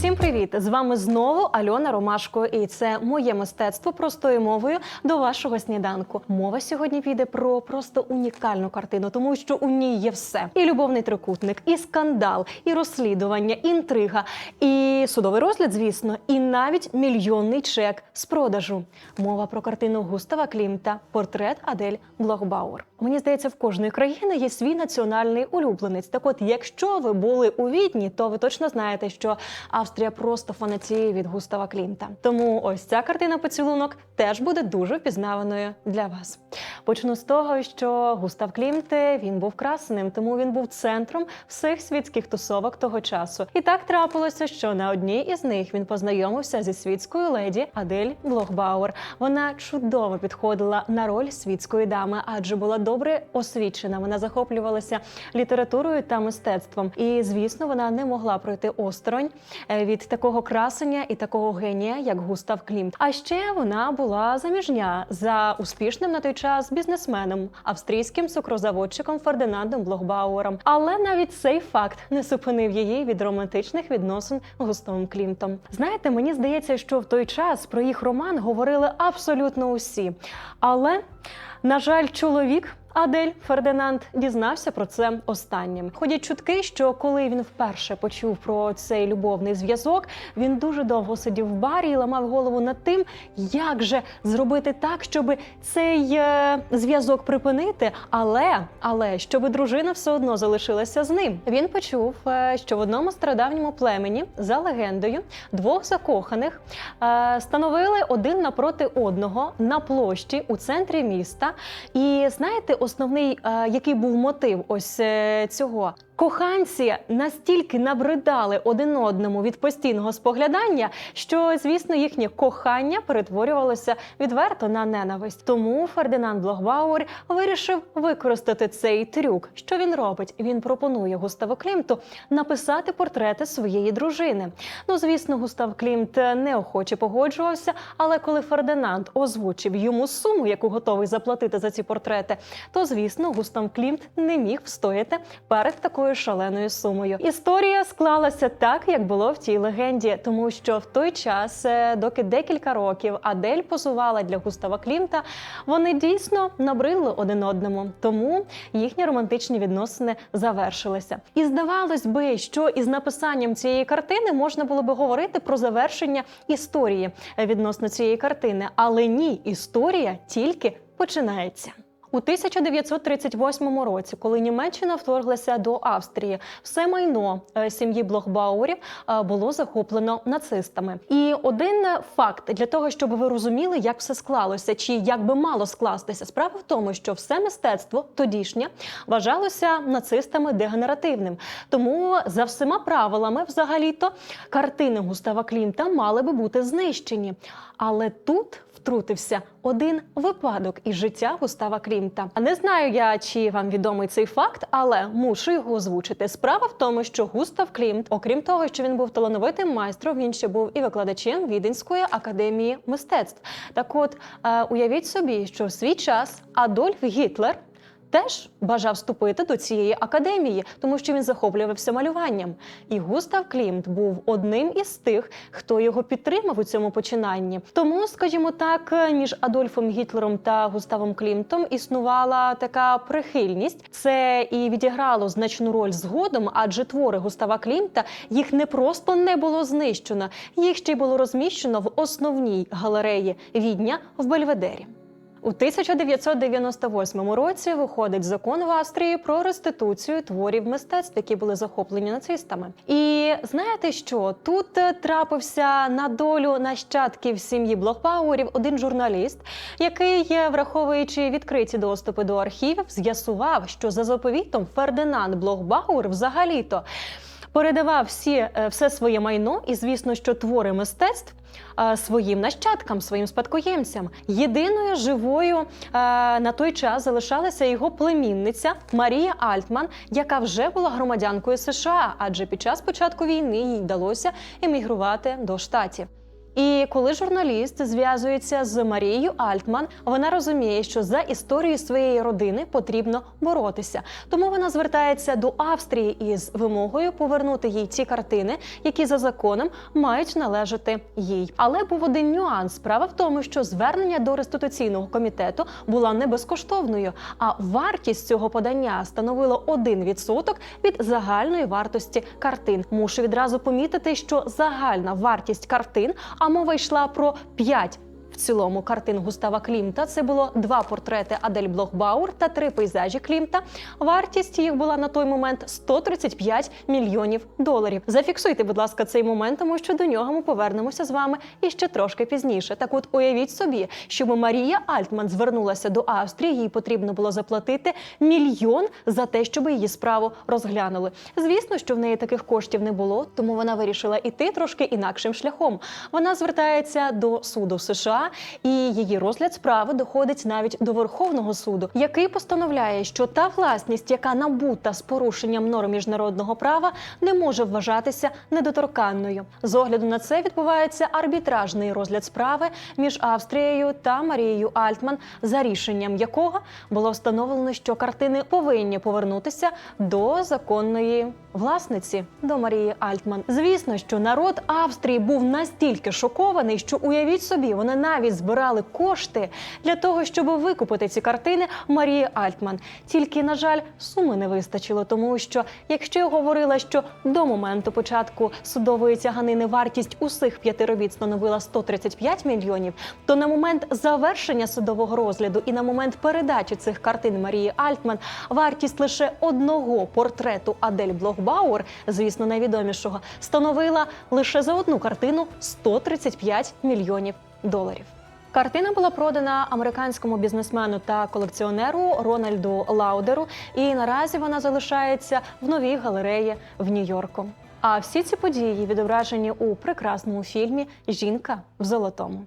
Усім привіт! З вами знову Альона Ромашко, і це моє мистецтво простою мовою до вашого сніданку. Мова сьогодні піде про просто унікальну картину, тому що у ній є все: і любовний трикутник, і скандал, і розслідування, інтрига, і судовий розгляд, звісно, і навіть мільйонний чек з продажу. Мова про картину Густава Клімта Портрет Адель Блохбауер. Мені здається, в кожної країни є свій національний улюбленець. Так, от, якщо ви були у Відні, то ви точно знаєте, що Австрія просто фанатіє від Густава Клімта. Тому ось ця картина поцілунок теж буде дуже впізнаваною для вас. Почну з того, що Густав Клімт він був красеним, тому він був центром всіх світських тусовок того часу. І так трапилося, що на одній із них він познайомився зі світською леді Адель Блохбауер. Вона чудово підходила на роль світської дами, адже була добре освічена. Вона захоплювалася літературою та мистецтвом. І звісно, вона не могла пройти осторонь е, від такого красення і такого генія, як Густав Клімт. А ще вона була заміжня за успішним на той час бізнесменом, австрійським цукрозаводчиком Фердинандом Блохбауером. Але навіть цей факт не зупинив її від романтичних відносин Густавом Клімтом. Знаєте, мені здається, що в той час про їх роман говорили абсолютно усі. Але, на жаль, чоловік. Адель Фердинанд дізнався про це останнім. Ходять чутки, що коли він вперше почув про цей любовний зв'язок, він дуже довго сидів в барі і ламав голову над тим, як же зробити так, щоб цей е, зв'язок припинити, але але щоб дружина все одно залишилася з ним. Він почув, е, що в одному стародавньому племені за легендою двох закоханих е, становили один напроти одного на площі у центрі міста. І знаєте, основний, е, який був мотив ось е, цього. Коханці настільки набридали один одному від постійного споглядання, що звісно їхнє кохання перетворювалося відверто на ненависть. Тому Фердинанд Блохбауер вирішив використати цей трюк. Що він робить? Він пропонує Густаву Клімту написати портрети своєї дружини. Ну, звісно, Густав Клімт неохоче погоджувався. Але коли Фердинанд озвучив йому суму, яку готовий заплатити за ці портрети, то звісно, Густав Клімт не міг встояти перед такою шаленою сумою. Історія склалася так, як було в тій легенді, тому що в той час, е, доки декілька років Адель позувала для Густава Клімта, вони дійсно набридли один одному, тому їхні романтичні відносини завершилися. І здавалось би, що із написанням цієї картини можна було би говорити про завершення історії е, відносно цієї картини, але ні, історія тільки починається. У 1938 році, коли Німеччина вторглася до Австрії, все майно е, сім'ї Блохбауерів е, було захоплено нацистами. І один факт для того, щоб ви розуміли, як все склалося, чи як би мало скластися, справа в тому, що все мистецтво тодішнє вважалося нацистами дегенеративним. Тому за всіма правилами, взагалі-то, картини Густава Клімта мали би бути знищені. Але тут втрутився один випадок із життя Густава Клімта. Не знаю я, чи вам відомий цей факт, але мушу його озвучити. Справа в тому, що Густав Клімт, окрім того, що він був талановитим майстром, він ще був і викладачем Віденської академії мистецтв. Так, от е, уявіть собі, що в свій час Адольф Гітлер. Теж бажав вступити до цієї академії, тому що він захоплювався малюванням. І Густав Клімт був одним із тих, хто його підтримав у цьому починанні. Тому, скажімо так, між Адольфом Гітлером та Густавом Клімтом існувала така прихильність. Це і відіграло значну роль згодом, адже твори Густава Клімта їх не просто не було знищено, їх ще й було розміщено в основній галереї Відня в Бельведері. У 1998 році виходить закон в Австрії про реституцію творів мистецтв, які були захоплені нацистами. І знаєте що? Тут е, трапився на долю нащадків сім'ї Блохбауерів один журналіст, який, е, враховуючи відкриті доступи до архівів, з'ясував, що за заповітом Фердинанд Блохбауер взагалі-то передавав всі е, все своє майно, і звісно, що твори мистецтв своїм нащадкам, своїм спадкоємцям. Єдиною живою е, на той час залишалася його племінниця Марія Альтман, яка вже була громадянкою США, адже під час початку війни їй вдалося емігрувати до штатів. І коли журналіст зв'язується з Марією Альтман, вона розуміє, що за історією своєї родини потрібно боротися. Тому вона звертається до Австрії із вимогою повернути їй ті картини, які за законом мають належати їй. Але був один нюанс. Справа в тому, що звернення до реституційного комітету була не безкоштовною, а вартість цього подання становила 1% від загальної вартості картин. Мушу відразу помітити, що загальна вартість картин, а мова йшла про 5 в цілому картин Густава Клімта. Це було два портрети Адель Блохбаур та три пейзажі Клімта. Вартість їх була на той момент 135 мільйонів доларів. Зафіксуйте, будь ласка, цей момент, тому що до нього ми повернемося з вами і ще трошки пізніше. Так, от уявіть собі, щоб Марія Альтман звернулася до Австрії, їй потрібно було заплатити мільйон за те, щоб її справу розглянули. Звісно, що в неї таких коштів не було, тому вона вирішила іти трошки інакшим шляхом. Вона звертається до суду США, і її розгляд справи доходить навіть до Верховного суду, який постановляє, що та власність, яка набута з порушенням норм міжнародного права, не може вважатися недоторканною. З огляду на це відбувається арбітражний розгляд справи між Австрією та Марією Альтман, за рішенням якого було встановлено, що картини повинні повернутися до законної власниці до Марії Альтман. Звісно, що народ Австрії був настільки шокований, що уявіть собі, вони навіть збирали кошти для того, щоб викупити ці картини Марії Альтман. Тільки, на жаль, суми не вистачило, тому що якщо я говорила, що до моменту початку судової тяганини вартість усіх п'яти робіт становила 135 мільйонів, то на момент завершення судового розгляду і на момент передачі цих картин Марії Альтман вартість лише одного портрету Адель Блохбауер, звісно, найвідомішого, становила лише за одну картину 135 мільйонів доларів. Картина була продана американському бізнесмену та колекціонеру Рональду Лаудеру, і наразі вона залишається в новій галереї в Нью-Йорку. А всі ці події відображені у прекрасному фільмі Жінка в золотому.